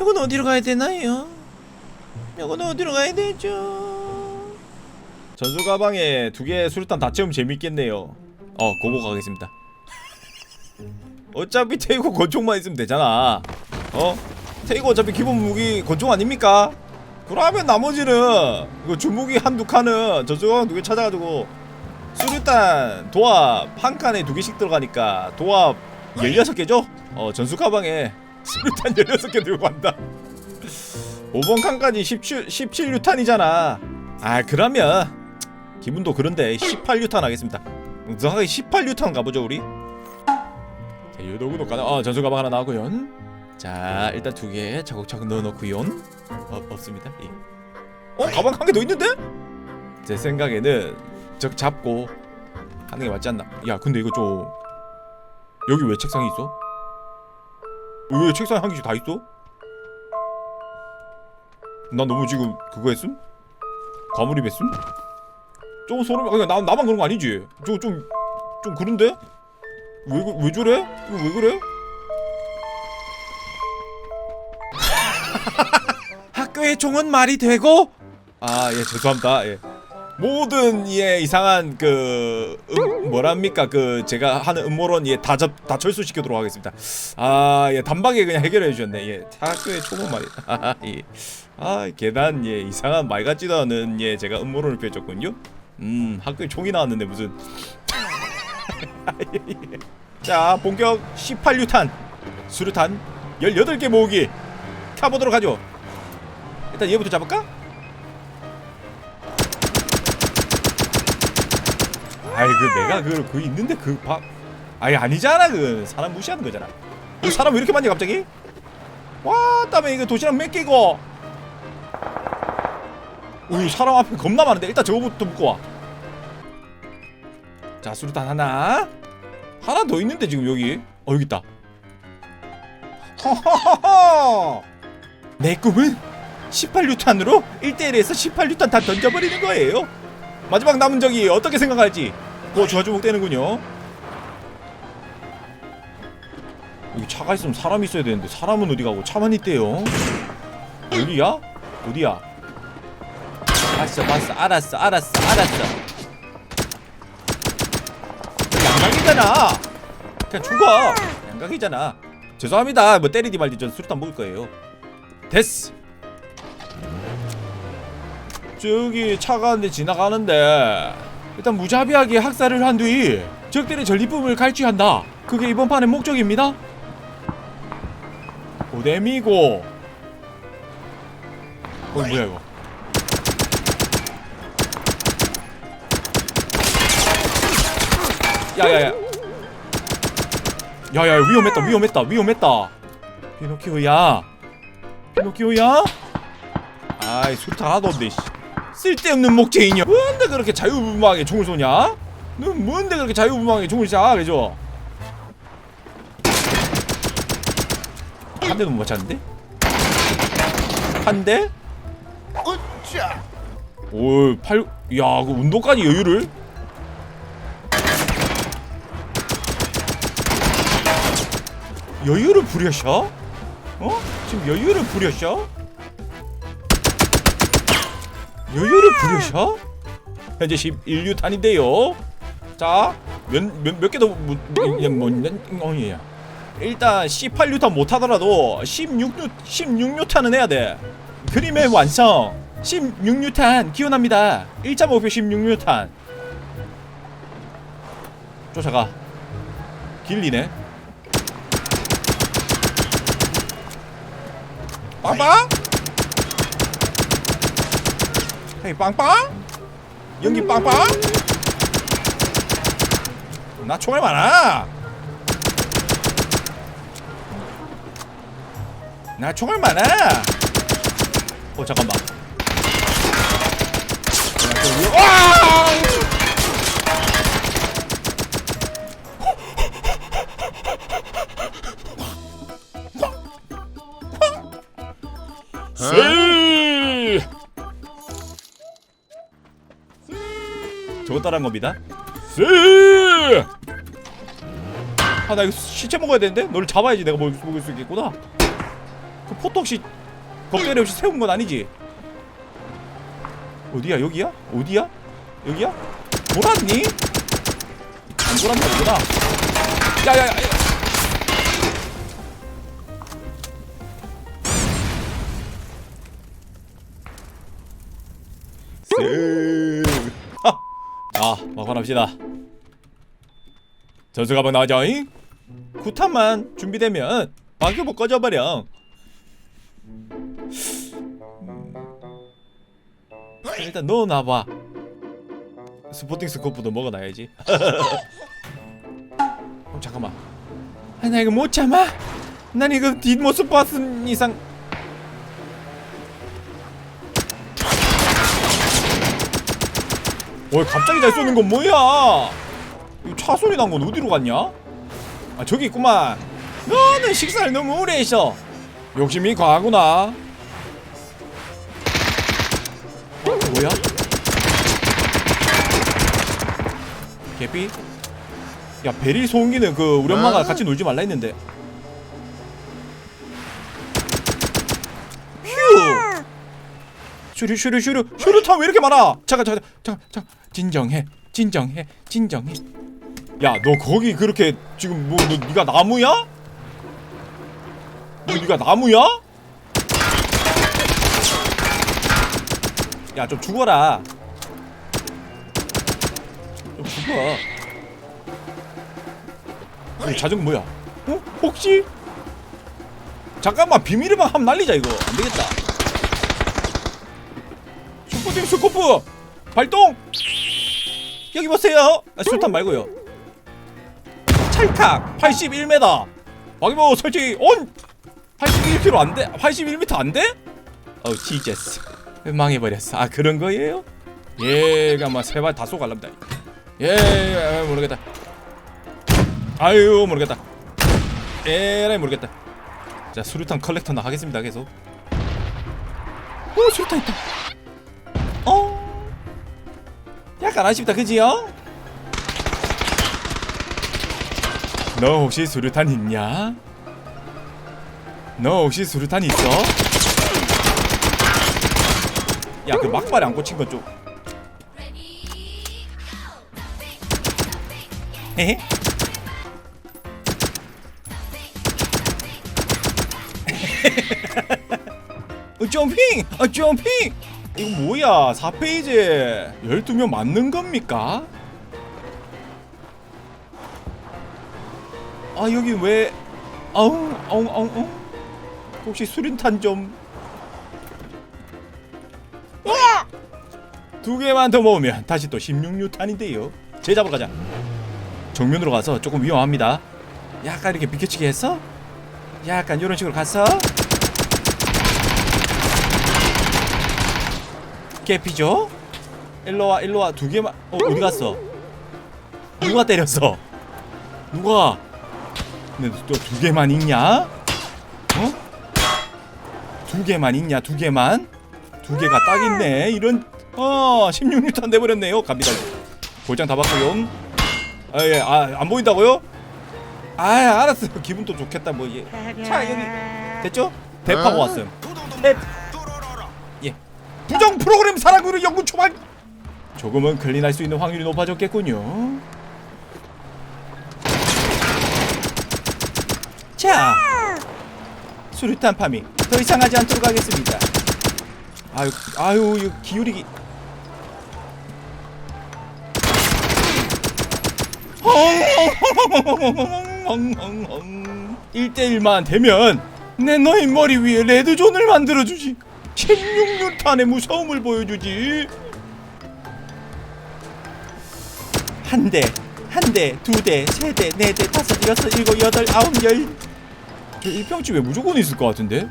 이건 어디로 가야 되나요? 이건 어디로 가야 되죠? 전술 가방에 두개 수류탄 다 채우면 재밌겠네요. 어, 고고 가겠습니다. 어차피 테이고 권총만 있으면 되잖아. 어? 테이고 어차피 기본 무기 권총 아닙니까? 그러면 나머지는 이거 주무기 한두 칸은 전술 가방 두 개 찾아가지고 수류탄 도합 한 칸에 두 개씩 들어가니까 도합 16개죠? 어 전술 가방에 수류탄 16개 들고 간다. 5번 칸까지 17, 17유탄이잖아. 아 그러면 기분도 그런데 18유탄 하겠습니다. 정확하게 18유탄 가보죠 우리. 자 유도구독 가자 어 전술 가방 하나 나오고요. 자 일단 두 개 차곡차곡 넣어놓고요. 어, 없습니다. 예. 어 가방 한 개 더 있는데? 제 생각에는 적 잡고 하는 게 맞지 않나? 야 근데 이거 좀 여기 왜 책상이 있어? 왜 책상에 한 개씩 다 있어? 나 너무 지금 그거 했음? 과몰입했음? 좀 소름 그냥 나, 나만 그런 거 아니지? 저거 좀, 좀 그런데? 왜, 그- 왜 저래? 왜 그래? 학교의 총은 말이 되고? 아, 예, 죄송합니다. 예. 모든 예 이상한 그 음, 뭐랍니까 그 제가 하는 음모론 예다 다 철수시키도록 하겠습니다. 아예 단박에 그냥 해결해 주셨네. 예 학교의 초보 말이 아 계단 예 이상한 말 같지도 않은 예 제가 음모론을 펼쳤군요. 음 학교에 총이 나왔는데 무슨 예, 예. 자 본격 18유탄 수류탄 18개 모으기 타보도록 하죠. 일단 얘부터 잡을까? 아이 그 내가 그, 그 있는데 그 밥 아니 아니잖아. 그 사람 무시하는 거잖아. 이 사람 왜 이렇게 많냐 갑자기? 와 다음에 이거 도시락 몇 개고 우이 사람 앞에 겁나 많은데. 일단 저거부터 묶고 와자 수류탄 하나. 하나 더 있는데 지금 여기. 어 여기 있다. 허허허허 내 꿈은 18유탄으로 1대1에서 18유탄 다 던져버리는 거예요. 마지막 남은 적이 어떻게 생각할지 그거 주화주목 되는군요. 여기 차가 있으면 사람 있어야 되는데 사람은 어디 가고? 차만 있대요. 여기야? 어디야? 봤어 봤어. 알았어 알았어 알았어. 양각이잖아. 그냥 죽어. 양각이잖아. 죄송합니다. 뭐 때리디 말디 전 수류탄 먹을 거예요. 됐어. 저기 차가 한대 지나가는데 일단 무자비하게 학살을 한 뒤 적들의 전리품을 갈취한다. 그게 이번 판의 목적입니다. 고데미고. 어 뭐야 이거? 야야야. 야야 위험했다 위험했다 위험했다. 피노키오야. 피노키오야? 아이 수류탄 하나도 씨. 쓸데없는 목재이냐 뭔데 그렇게 자유분방하게 총을 쏘냐? 너 뭔데 그렇게 자유분방하게 총을 쏴 그죠? 한 대도 못 맞췄는데? 한 대? 으쌰! 오, 팔, 야, 그 운동까지 여유를? 여유를 부려셔? 어? 지금 여유를 부려셔? 여유를 부려셔? 현재 11유탄인데요. 자, 몇몇몇 개더 뭐, 뭐, 어, 예. 일단 18유탄 못 하더라도 16유 16유탄은 해야 돼. 그림의 완성. 16유탄 기원합니다. 1차 목표 16유탄. 쫓아가. 길리네. 빵빵? 헤이 빵빵? 연기 빵빵? 나 총알 많아. 나 총알 많아. 어 잠깐만. 와! 세! 따라한 겁니다. 세! 아, 나 이거 시체 먹어야 되는데? 너를 잡아야지 내가 먹을, 먹을 수 있겠구나. 그 포토 혹시 겁대리 없이 세운 건 아니지? 어디야 여기야? 어디야? 여기야? 돌았니? 안 돌았나 보구나 야야야 야. 쓱. 하! 아, 막판합시다. 전수 가방 나와줘잉. 구탄만 준비되면 방교복 꺼져버려. 음. 일단 넣어놔봐. 스포팅 스코프도 먹어놔야지. 어, 잠깐만. 아, 나 이거 못 참아. 난 이거 뒷모습 봤은 이상 어 갑자기 잘 쏘는 건 뭐야? 이차 소리 난 건 어디로 갔냐? 아 저기 있구만. 너는 식사를 너무 오래 했어. 욕심이 과하구나. 어 뭐야? 개삐? 야 베릴 소음기는 그 우리 엄마가 어? 같이 놀지 말라 했는데. 휴. 슈르 슈르 슈르 슈르탄 왜 이렇게 많아? 잠깐 잠깐 잠깐 잠깐 진정해 진정해 진정해. 야 너 거기 그렇게 지금 뭐너 네가 나무야? 너 네가 나무야? 야 좀 죽어라. 좀 죽어. 이 자전거 뭐야? 어? 혹시? 잠깐만 방 한번 날리자 이거 안 되겠다. 슈퍼팀 스코프 발동. 여기 보세요. 아, 술탄 말고요. 찰칵 81m. 박이모 설치 온. 81km 안 돼? 81m 안 돼? 어우 지제스 망해버렸어. 아 그런 거예요? 얘가 막 세발 다 쏘갈랍니다. 예 모르겠다. 아유 모르겠다. 에라이 모르겠다. 자 수류탄 컬렉터나 하겠습니다 계속. 오 수류탄 있다. 약간 아쉽다 그지요? 너 혹시 수류탄 있냐? 너 혹시 수류탄 있어? 야 그 막발에 안 꽂힌 건 좀. 헤헤? 어, 점핑! 어, 점핑! 이거 뭐야? 4페이지 12명 맞는 겁니까? 아 여기 왜 아웅 아웅 아웅 아웅 혹시 수린탄 좀 두 개만 더 모으면 다시 또 16뉴탄인데요 제 잡으러 가자 정면으로 가서 조금 위험합니다 약간 이렇게 비켜치기 했어? 약간 이런 식으로 갔어? 개피죠? 일로와 일로와 두 개만 어 어디 갔어? 누가 때렸어? 누가? 근데 또 두 개만 있냐? 어? 두 개만 있냐 두 개만? 두 개가 딱 있네 이런 어 16뉴턴 돼버렸네요 갑니다 골장 다 받고요 아예 아, 안 보인다고요? 아 알았어 기분 또 좋겠다 뭐 예. 자 여기 됐죠? 대파고 왔음 대 예. 부정 프로그램 사랑으로 연구 초반 조금은 클린할 수 있는 확률이 높아졌겠군요. 자 수류탄 파밍 더 이상 하지 않도록 하겠습니다. 아유 아유 이 기울이기. 헝헝헝헝헝헝 1대1만 되면 내 너의 머리 위에 레드존을 만들어주지 16뉴탄의 무서움을 보여주지 한 대, 한 대, 두 대, 세 대, 네 대, 다섯, 여섯, 일곱, 여덟, 아홉, 열. 저 일평집에 무조건 있을 것 같은데?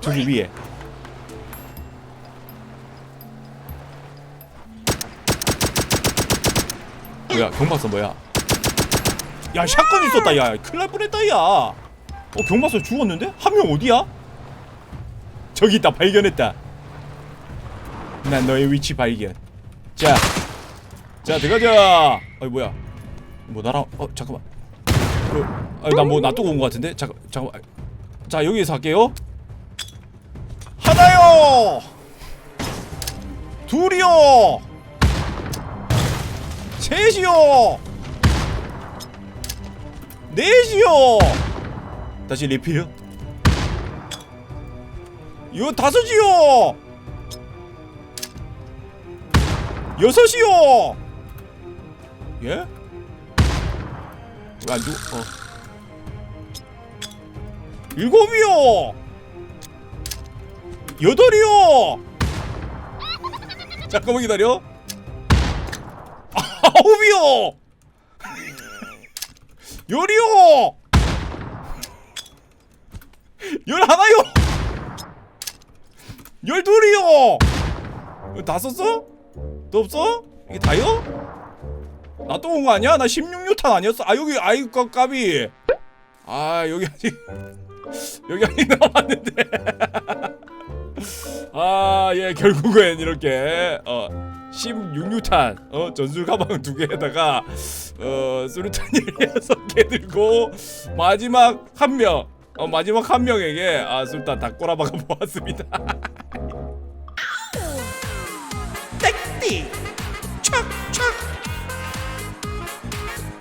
저기 위에. 뭐야, 경박사 뭐야? 야, 샷건 있었다, 야. 큰일 날 뻔했다, 야. 어, 경박사 죽었는데? 한 명 어디야? 저기 있다, 발견했다. 난 너의 위치 발견. 자, 자 들어가자. 어이 뭐야? 뭐 나랑 어 잠깐만. 어, 나뭐 놔두고 온 것 같은데 잠깐 잠깐 자 여기에서 할게요 하나요 둘이요 셋이요 넷이요 다시 리필요 이거 다섯이요 여섯이요 예? 왜안 죽어? 어. 일곱이요. 여덟이요. 잠깐만 기다려. 아홉이요. 열이요. 열하나요. 열둘이요. 다 썼어? 또 없어? 이게 다요? 나 또 온 거 아니야? 나 16뉴탄 아니었어? 아 여기 아이 까 까비 아 여기 아직 여기 아직 남았는데 아 예 결국엔 이렇게 어 16뉴탄 어 전술 가방 두 개에다가 어 수류탄 16개 들고 마지막 한명 어, 마지막 한 명에게 아 술탄 다 꼬라박아 보았습니다. 땡띠 촥촥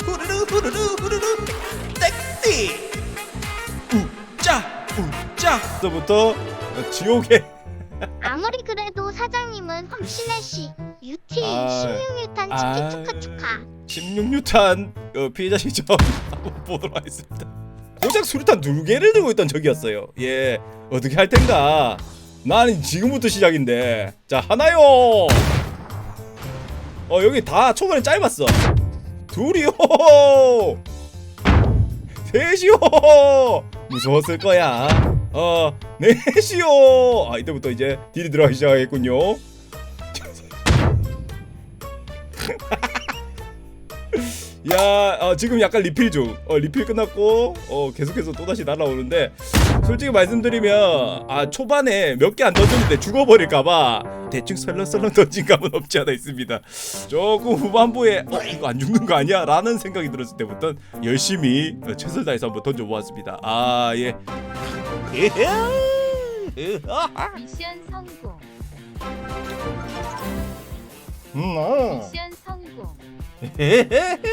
후루루 후루루 후루루. 땡띠 우짜 우짜. 부터 지옥의 아무리 그래도 사장님은 험신혜씨 유티 아, 16일탄 아. 치킨 축하 축하. 16뉴탄 어, 피해자 시점 한번 보도록 하겠습니다 고작 수류탄 두 개를 들고 있던 적이었어요. 예 어떻게 할 텐가? 나는 지금부터 시작인데. 자 하나요. 어 여기 다 초반에 짧았어. 둘이요. 셋이요. 무서웠을 거야. 어 넷이요. 아 이때부터 이제 딜이 들어가기 시작하겠군요 야, 어, 지금 약간 리필 중. 어, 리필 끝났고, 어, 계속해서 또다시 날아오는데, 솔직히 말씀드리면, 아, 초반에 몇 개 안 던졌는데 죽어버릴까봐, 대충 설렁설렁 던진 감은 없지 않아 있습니다. 조금 후반부에, 어, 이거 안 죽는 거 아니야? 라는 생각이 들었을 때부터 열심히 어, 최선을 다해서 한번 던져보았습니다. 아, 예. 미션 성공. 음, 어. 미션 성공.